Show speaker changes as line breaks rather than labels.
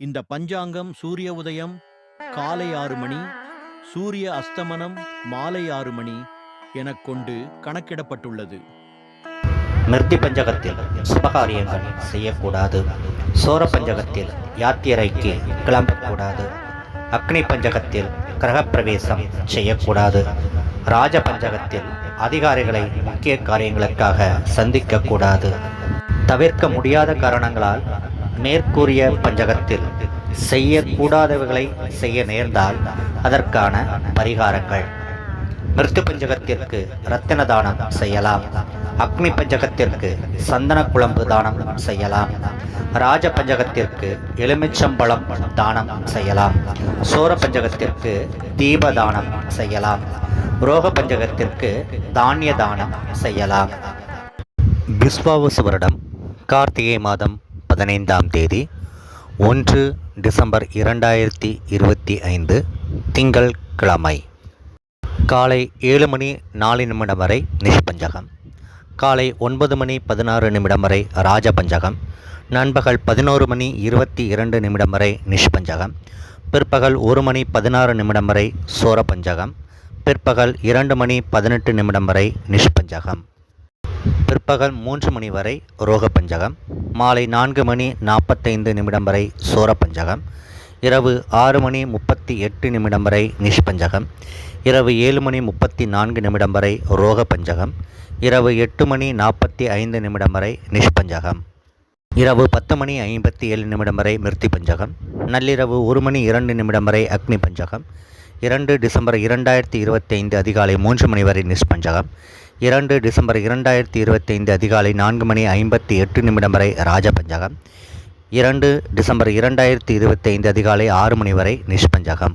இந்த பஞ்சாங்கம் சூரிய உதயம் காலை ஆறு மணி சூரிய அஸ்தமனம் மாலை ஆறு மணி எனக் கொண்டு கணக்கிடப்பட்டுள்ளது.
மிருதி பஞ்சகத்தில் சுபகாரியங்கள் செய்யக்கூடாது. சோர பஞ்சகத்தில் யாத்திரைக்கு கிளம்பக்கூடாது. அக்னி பஞ்சகத்தில் கிரகப்பிரவேசம் செய்யக்கூடாது. ராஜ பஞ்சகத்தில் அதிகாரிகளை முக்கிய காரியங்களுக்காக சந்திக்கக்கூடாது. தவிர்க்க முடியாத காரணங்களால் மேற்கூறிய பஞ்சகத்தில் செய்யக்கூடாதவைகளை செய்ய நேர்ந்தால் அதற்கான பரிகாரங்கள். மிருத்து பஞ்சகத்திற்கு ரத்தின தானம் செய்யலாம். அக்னி பஞ்சகத்திற்கு சந்தன குழம்பு தானம் செய்யலாம். ராஜ பஞ்சகத்திற்கு எலுமிச்சம்பழம் தானம் செய்யலாம். சோர பஞ்சகத்திற்கு தீப தானம் செய்யலாம். ரோக பஞ்சகத்திற்கு தானிய தானம் செய்யலாம். பிஸ்வாவசு வருடம் கார்த்திகை மாதம் பதினைந்தாம் தேதி ஒன்று டிசம்பர் இரண்டாயிரத்தி இருபத்தி ஐந்து திங்கள் கிழமை காலை ஏழு மணி நாலு நிமிடம் வரை நிஷ்பஞ்சகம். காலை ஒன்பது மணி பதினாறு நிமிடம் வரை ராஜபஞ்சகம். நண்பகல் பதினோரு மணி இருபத்தி இரண்டு நிமிடம் வரை நிஷ்பஞ்சகம். பிற்பகல் ஒரு மணி பதினாறு நிமிடம் வரை சோரபஞ்சகம். பிற்பகல் இரண்டு மணி பதினெட்டு நிமிடம் வரை நிஷ்பஞ்சகம். பிற்பகல் மூன்று மணி வரை ரோக பஞ்சகம் மாலை நான்கு மணி நாற்பத்தைந்து நிமிடம் வரை சோரபஞ்சகம் இரவு ஆறு மணி முப்பத்தி எட்டு நிமிடம் வரை நிஷ்பஞ்சகம் இரவு ஏழு மணி முப்பத்தி நான்கு நிமிடம் வரை ரோக பஞ்சகம் இரவு எட்டு மணி நாற்பத்தி ஐந்து நிமிடம் வரை நிஷ்பஞ்சகம் இரவு பத்து மணி ஐம்பத்தி ஏழு நிமிடம் வரை மிருத்தி பஞ்சகம் நள்ளிரவு ஒரு மணி இரண்டு நிமிடம் வரை அக்னி பஞ்சகம் இரண்டு டிசம்பர் இரண்டாயிரத்தி இருபத்தி ஐந்து அதிகாலை மூன்று மணி வரை நிஷ்பஞ்சகம் இரண்டு டிசம்பர் இரண்டாயிரத்தி இருபத்தி ஐந்து அதிகாலை நான்கு மணி ஐம்பத்தி எட்டு நிமிடம் வரை ராஜபஞ்சகம். இரண்டு டிசம்பர் இரண்டாயிரத்தி இருபத்தி ஐந்து அதிகாலை ஆறு மணி வரை நிஷ்பஞ்சகம்.